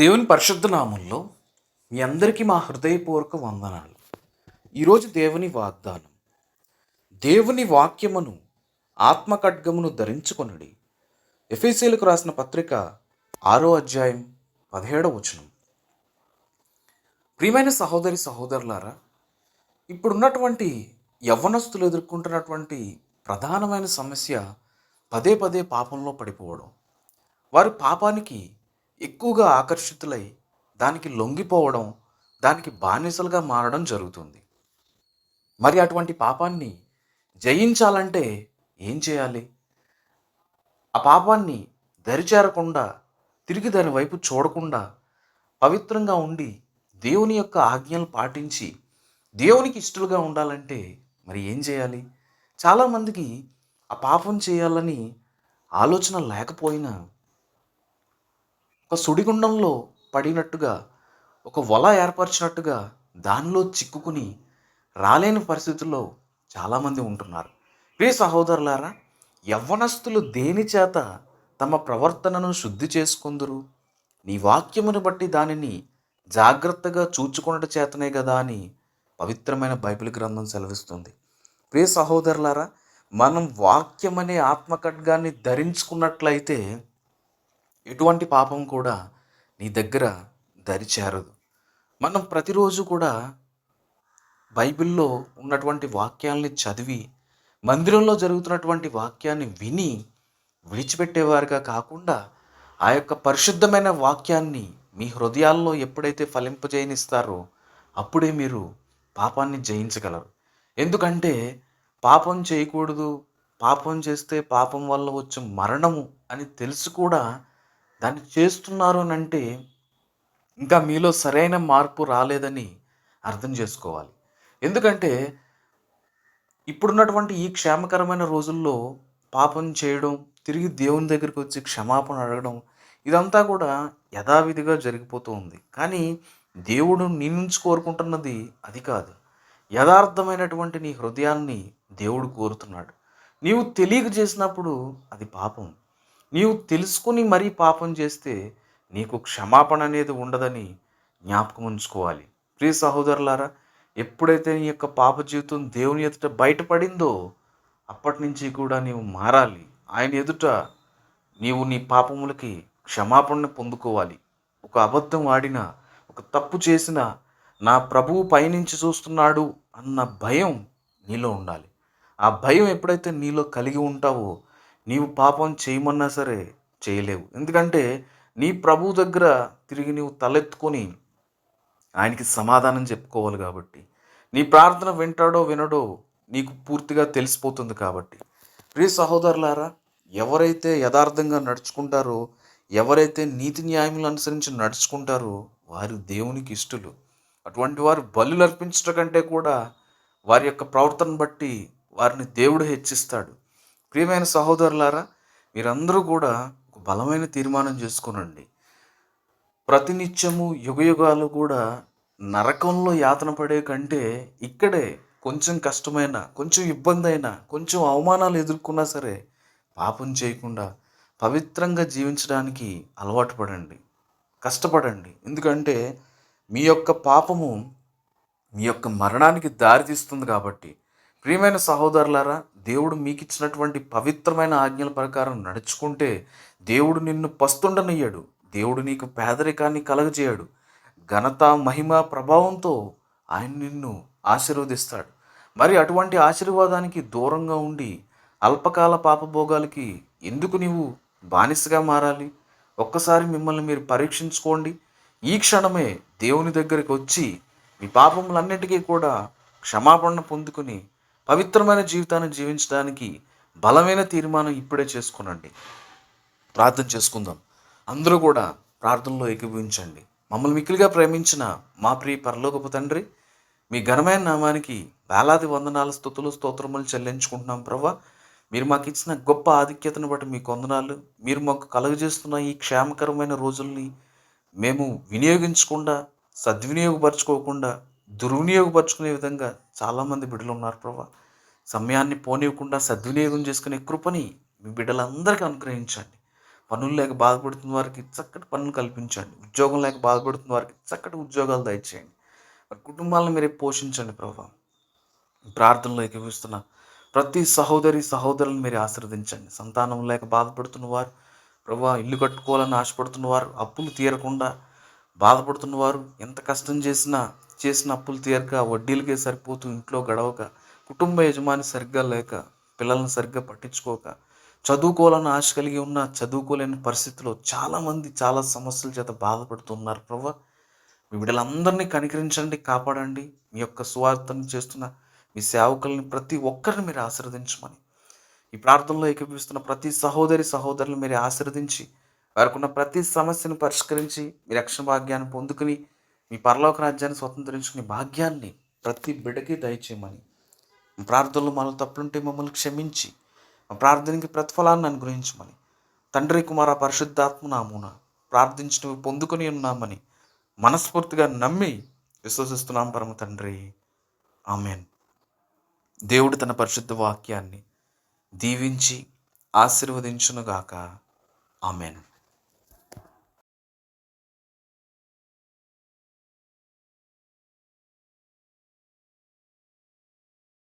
దేవుని పరిశుద్ధ నామంలో మీ అందరికీ మా హృదయపూర్వక వందనాలు. ఈరోజు దేవుని వాగ్దానం. దేవుని వాక్యమును ఆత్మఖడ్గమును ధరించుకొనుడి. ఎఫీసీలకు రాసిన పత్రిక ఆరో అధ్యాయం పదిహేడవ వచనం. ప్రియమైన సహోదరి సహోదరులారా ఇప్పుడున్నటువంటి యవ్వనస్తులు ఎదుర్కొంటున్నటువంటి ప్రధానమైన సమస్య పదే పదే పాపంలో పడిపోవడం. వారు పాపానికి ఎక్కువగా ఆకర్షితులై దానికి లొంగిపోవడం దానికి బానిసలుగా మారడం జరుగుతుంది. మరి అటువంటి పాపాన్ని జయించాలంటే ఏం చేయాలి? ఆ పాపాన్ని దరిచేరకుండా తిరిగి దాని వైపు చూడకుండా పవిత్రంగా ఉండి దేవుని యొక్క ఆజ్ఞలు పాటించి దేవునికి ఇష్టలుగా ఉండాలంటే మరి ఏం చేయాలి? చాలామందికి ఆ పాపం చేయాలని ఆలోచన లేకపోయినా ఒక సుడిగుండంలో పడినట్టుగా ఒక వల ఏర్పరిచినట్టుగా దానిలో చిక్కుకుని రాలేని పరిస్థితుల్లో చాలామంది ఉంటున్నారు. ప్రియ సహోదరులారా యవ్వనస్తులు దేని చేత తమ ప్రవర్తనను శుద్ధి చేసుకుందురు? నీ వాక్యమును బట్టి దానిని జాగ్రత్తగా చూచుకున్నట చేతనే కదా అని పవిత్రమైన బైబిల్ గ్రంథం సెలవిస్తుంది. ప్రియ సహోదరులారా మనం వాక్యం అనే ఆత్మఖడ్గాన్ని ధరించుకున్నట్లయితే ఎటువంటి పాపం కూడా నీ దగ్గర దరిచేరదు మనం ప్రతిరోజు కూడా బైబిల్లో ఉన్నటువంటి వాక్యాల్ని చదివి మందిరంలో జరుగుతున్నటువంటి వాక్యాన్ని విని విడిచిపెట్టేవారుగా కాకుండా ఆ యొక్క పరిశుద్ధమైన వాక్యాన్ని మీ హృదయాల్లో ఎప్పుడైతే ఫలింపజేయనిస్తారో అప్పుడే మీరు పాపాన్ని జయించగలరు. ఎందుకంటే పాపం చేయకూడదు పాపం చేస్తే పాపం వల్ల వచ్చే మరణము అని తెలుసు కూడా దాన్ని చేస్తున్నారు అని అంటే ఇంకా మీలో సరైన మార్పు రాలేదని అర్థం చేసుకోవాలి. ఎందుకంటే ఇప్పుడున్నటువంటి ఈ క్షేమకరమైన రోజుల్లో పాపం చేయడం తిరిగి దేవుని దగ్గరికి వచ్చి క్షమాపణ అడగడం ఇదంతా కూడా యథావిధిగా జరిగిపోతూ ఉంది. కానీ దేవుడు నీ నుంచి కోరుకుంటున్నది అది కాదు. యథార్థమైనటువంటి నీ హృదయాన్ని దేవుడు కోరుతున్నాడు. నీవు తెలియక చేసినప్పుడు అది పాపం. నీవు తెలుసుకుని మరీ పాపం చేస్తే నీకు క్షమాపణ అనేది ఉండదని జ్ఞాపకం ఉంచుకోవాలి. ప్రియ సహోదరులారా ఎప్పుడైతే నీ యొక్క పాప జీవితం దేవుని ఎదుట బయటపడిందో అప్పటి నుంచి కూడా నీవు మారాలి. ఆయన ఎదుట నీవు నీ పాపములకి క్షమాపణ పొందుకోవాలి. ఒక అబద్ధం ఆడిన ఒక తప్పు చేసిన నా ప్రభువు పైనుంచి చూస్తున్నాడు అన్న భయం నీలో ఉండాలి. ఆ భయం ఎప్పుడైతే నీలో కలిగి ఉంటావో నీవు పాపం చేయమన్నా సరే చేయలేవు. ఎందుకంటే నీ ప్రభు దగ్గర తిరిగి నీవు తలెత్తుకొని ఆయనకి సమాధానం చెప్పుకోవాలి కాబట్టి. నీ ప్రార్థన వింటాడో వినడో నీకు పూర్తిగా తెలిసిపోతుంది కాబట్టి. ప్రియ సహోదరులారా ఎవరైతే యథార్థంగా నడుచుకుంటారో ఎవరైతే నీతి న్యాయములు అనుసరించి నడుచుకుంటారో వారు దేవునికి ఇష్టలు. అటువంటి వారు బలు అర్పించడం కంటే కూడా వారి యొక్క ప్రవర్తన బట్టి వారిని దేవుడు హెచ్చిస్తాడు. ప్రియమైన సహోదరులారా మీరందరూ కూడా ఒక బలమైన తీర్మానం చేసుకోనండి. ప్రతినిత్యము యుగయుగాలు కూడా నరకంలో యాతన పడే కంటే ఇక్కడే కొంచెం కష్టమైన కొంచెం ఇబ్బంది అయినా కొంచెం అవమానాలు ఎదుర్కొన్నా సరే పాపం చేయకుండా పవిత్రంగా జీవించడానికి అలవాటు పడండి. కష్టపడండి. ఎందుకంటే మీ యొక్క పాపము మీ యొక్క మరణానికి దారితీస్తుంది కాబట్టి. ప్రియమైన సహోదరులారా దేవుడు మీకు ఇచ్చినటువంటి పవిత్రమైన ఆజ్ఞల ప్రకారం నడుచుకుంటే దేవుడు నిన్ను పస్తుండనయ్యాడు. దేవుడు నీకు పేదరికాన్ని కలగజేయడు. ఘనత మహిమ ప్రభావంతో ఆయన నిన్ను ఆశీర్వదిస్తాడు. మరి అటువంటి ఆశీర్వాదానికి దూరంగా ఉండి అల్పకాల పాపభోగాలకి ఎందుకు నీవు బానిసగా మారాలి? ఒక్కసారి మిమ్మల్ని మీరు పరీక్షించుకోండి. ఈ క్షణమే దేవుని దగ్గరికి వచ్చి మీ పాపములన్నిటికీ కూడా క్షమాపణ పొందుకుని పవిత్రమైన జీవితాన్ని జీవించడానికి బలమైన తీర్మానం ఇప్పుడే చేసుకునండి. ప్రార్థన చేసుకుందాం. అందరూ కూడా ప్రార్థనలో ఏకీభవించండి. మమ్మల్ని మిక్కిలిగా ప్రేమించిన మా ప్రియ పరలోకపు తండ్రి మీ ఘనమైన నామానికి వేలాది వందనాల స్థుతులు స్తోత్రములు చెల్లించుకుంటున్నాం ప్రభా. మీరు మాకు ఇచ్చిన గొప్ప ఆధిక్యతను బట్టి మీ కొందనాలు మీరు మాకు కలుగజేస్తున్న ఈ క్షేమకరమైన రోజుల్ని మేము వినియోగించకుండా సద్వినియోగపరచుకోకుండా దుర్వినియోగపరచుకునే విధంగా చాలామంది బిడ్డలు ఉన్నారు ప్రభా. సమయాన్ని పోనివ్వకుండా సద్వినియోగం చేసుకునే కృపని మీ బిడ్డలందరికీ అనుగ్రహించండి. పనులు లేక బాధపడుతున్న వారికి చక్కటి పనులు కల్పించండి. ఉద్యోగం లేక బాధపడుతున్న వారికి చక్కటి ఉద్యోగాలు దయచేయండి. వారి కుటుంబాలను మీరే పోషించండి ప్రభా. ప్రార్థనలో ఎక్కిపిస్తున్న ప్రతి సహోదరి సహోదరులను మీరు ఆశీర్వదించండి. సంతానం లేక బాధపడుతున్న వారు ప్రభా ఇల్లు కట్టుకోవాలని ఆశపడుతున్న వారు అప్పులు తీరకుండా బాధపడుతున్న వారు ఎంత కష్టం చేసినా చేసిన అప్పులు తీరక వడ్డీలకే సరిపోతూ ఇంట్లో గడవక కుటుంబ యజమాని సరిగ్గా లేక పిల్లల్ని సరిగ్గా పట్టించుకోక చదువుకోవాలని ఆశ కలిగి ఉన్న చదువుకోలేని పరిస్థితిలో చాలామంది చాలా సమస్యల చేత బాధపడుతున్నారు. ప్రభా మీ బిడ్డలందరినీ కనికరించండి కాపాడండి. మీ యొక్క సువార్తను చేస్తున్న మీ సేవకుల్ని ప్రతి ఒక్కరిని మీరు ఆశీర్వదించమని. ఈ ప్రార్థనలో ఏకీపిస్తున్న ప్రతి సహోదరి సహోదరులు మీరు ఆశీర్వదించి వారికున్న ప్రతి సమస్యను పరిష్కరించి మీ రక్షణ భాగ్యాన్ని పొందుకుని మీ పరలోక రాజ్యాన్ని స్వతంత్రించుకునే భాగ్యాన్ని ప్రతి బిడ్డకి దయచేయమని. ప్రార్థనలు మనలో తప్పులుంటే మమ్మల్ని క్షమించి మా ప్రార్థనకి ప్రతిఫలాన్ని అనుగ్రహించమని. తండ్రి కుమార పరిశుద్ధాత్మ నామున ప్రార్థించినవి పొందుకొని ఉన్నామని మనస్ఫూర్తిగా నమ్మి విశ్వసిస్తున్నాం పరమ తండ్రి. ఆమెన్. దేవుడు తన పరిశుద్ధ వాక్యాన్ని దీవించి ఆశీర్వదించునుగాక. ఆమెను.